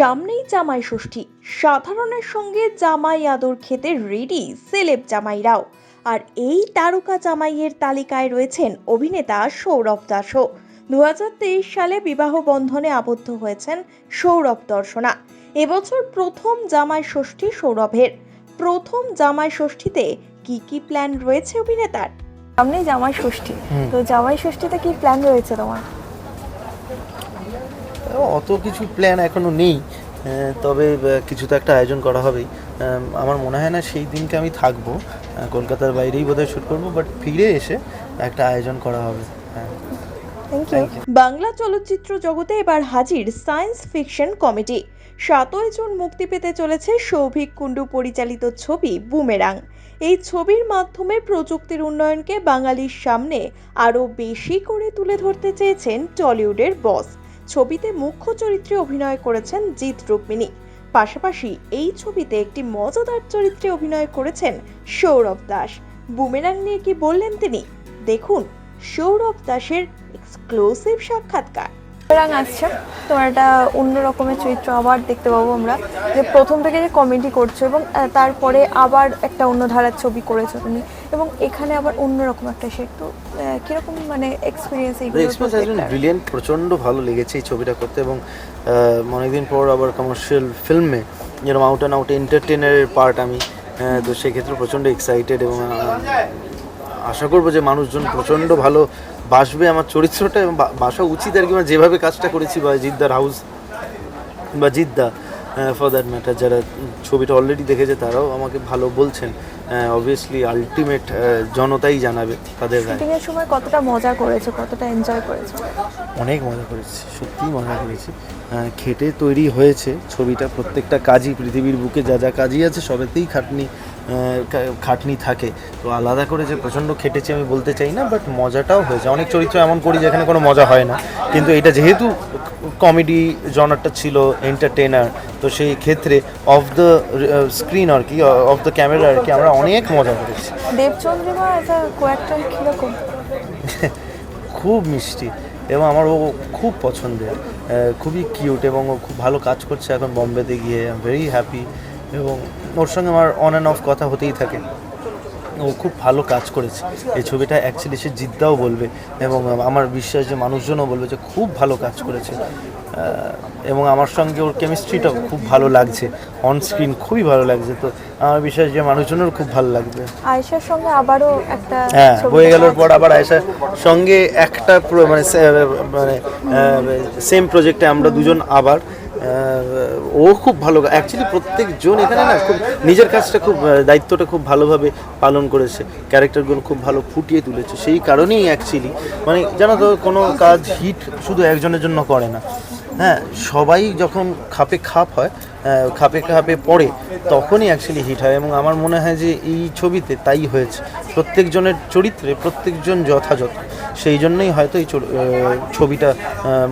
সামনেই জামাই ষষ্ঠী। সাধারণের সঙ্গে জামাই আদর খেতে রেডি সেলেব জামাইরাও। আর এই তারকা জামাইয়ের তালিকায় রয়েছেন অভিনেতা সৌরভ দাসও। দু হাজার তেইশ সালে বিবাহ বন্ধনে আবদ্ধ হয়েছেন সৌরভ দর্শনা। এবছর প্রথম জামাই ষষ্ঠী সৌরভের। প্রথম জামাই ষষ্ঠীতে কি কি প্ল্যান রয়েছে অভিনেতার? সামনে জামাই ষষ্ঠী। তো জামাই ষষ্ঠীতে কি প্ল্যান রয়েছে তোমার? অত কিছু প্ল্যান এখনও নেই। তবে কিছু তো একটা আয়োজন করা হবেই। আমার মনে হয় না সেই দিনকে আমি থাকব। কলকাতার বাইরেই বোধহয় শ্যুট করব বাট ফিরে এসে একটা আয়োজন করা হবে। হ্যাঁ। বাংলা চলচ্চিত্র জগতে এবার হাজির সায়েন্স ফিকশন কমেডি সাতই জুন মুক্তি পেতে চলেছে সৌভিক কুণ্ডু পরিচালিত ছবি বুমেরাং এই ছবির মাধ্যমে প্রযুক্তির উন্নয়নকে বাঙালির সামনে আরও বেশি করে তুলে ধরতে চেয়েছেন টলিউডের বস ছবিতে মুখ্য চরিত্রে অভিনয় করেছেন জিৎ রুক্মিণী। পাশাপাশি এই ছবিতে একটি মজাদার চরিত্রে অভিনয় করেছেন সৌরভ দাস। বুমেরাং নিয়ে কি বললেন তিনি? দেখুন, সৌরভ দাসের এক্সক্লুসিভ সাক্ষাৎকার। রাং আসছে। তোমার একটা অন্য রকমের চরিত্র আবার দেখতে পাবো আমরা। যে প্রথম থেকে যে কমেডি করছ এবং তারপরে আবার একটা অন্য ধারার ছবি করেছ তুমি। এবং এখানে আবার অন্য রকম একটা শেড তো কীরকম মানে এক্সপিরিয়েন্স ব্রিলিয়েন্ট প্রচণ্ড ভালো লেগেছে এই ছবিটা করতে এবং অনেকদিন পর আবার কমার্শিয়াল ফিল্মে যেরকম আউট অ্যান্ড আউট এন্টারটেনারের পার্ট আমি তো সেক্ষেত্রে প্রচণ্ড এক্সাইটেড এবং আশা করব যে মানুষজন প্রচণ্ড ভালো বাসবে। আমার চরিত্রটা এবং বাসা উচিত আর কি। মানে যেভাবে কাজটা করেছি বা জিদ্দার হাউস বা জিদ্দা ফর দ্যাট ম্যাটার যারা ছবিটা অলরেডি দেখেছে তারাও আমাকে ভালো বলছেন। অবভিয়াসলি আলটিমেট জনতাই জানাবে তাদের এর সময় কতটা মজা করেছে কতটা এনজয় করেছ? অনেক মজা করেছি সত্যিই মজা করেছি। খেটে তৈরি হয়েছে ছবিটা প্রত্যেকটা কাজই পৃথিবীর বুকে যা যা কাজই আছে সবেতেই খাটনি খাটনি থাকে। তো আলাদা করে যে প্রচণ্ড খেটেছি আমি বলতে চাই না বাট মজাটাও হয়েছে। অনেক চরিত্র এমন করি যেখানে কোনো মজা হয় না। কিন্তু এটা যেহেতু কমেডি জনারটা ছিল এন্টারটেনার তো সেই ক্ষেত্রে অফ দ্য স্ক্রিন আর কি অফ দ্য ক্যামেরা আর কি আমরা অনেক মজা করেছি। দেবচন্দ্রিমা কীরকম? খুব মিষ্টি। এবং আমার ও খুব পছন্দের। খুবই কিউট এবং ও খুব ভালো কাজ করছে এখন বম্বেতে গিয়ে। আই ভেরি হ্যাপি এবং ওর সঙ্গে আমার অন অ্যান্ড অফ কথা হতেই থাকে। ও খুব ভালো কাজ করেছে। এই ছবিটা অ্যাকচুয়ালি সে জিদ্দাও বলবে এবং আমার বিশ্বাস যে মানুষজনও বলবে যে খুব ভালো কাজ করেছে। এবং আমার সঙ্গে ওর কেমিস্ট্রিটাও খুব ভালো লাগছে। অন স্ক্রিন খুবই ভালো লাগছে। তো আমার বিশ্বাস যে মানুষজনেরও খুব ভালো লাগবে। আয়েশার সঙ্গে আবারও একটা হ্যাঁ হয়ে দেখা গেলোর পর আবার আয়েশার সঙ্গে একটা মানে মানে সেম প্রজেক্টে আমরা দুজন আবার ও খুব ভালো অ্যাকচুয়ালি প্রত্যেকজন এখানে না খুব নিজের কাজটা খুব দায়িত্বটা খুব ভালোভাবে পালন করেছে। ক্যারেক্টারগুলো খুব ভালো ফুটিয়ে তুলেছে। সেই কারণেই অ্যাকচুয়ালি মানে জানো তো, কোনো কাজ হিট শুধু একজনের জন্য করে না। হ্যাঁ সবাই যখন খাপে খাপ হয় খাপে খাপে পড়ে, তখনই অ্যাকচুয়ালি হিট হয়। এবং আমার মনে হয় যে এই ছবিতে তাই হয়েছে। প্রত্যেকজনের চরিত্রে প্রত্যেকজন যথাযথ। সেই জন্যই হয়তো এই ছবিটা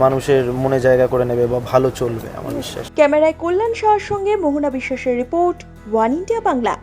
মানুষের মনে জায়গা করে নেবে বা ভালো চলবে, আমার বিশ্বাস। ক্যামেরায় কল্যাণ শাহর সঙ্গে মোহনা বিশ্বাসের রিপোর্ট, ওয়ান ইন্ডিয়া বাংলা।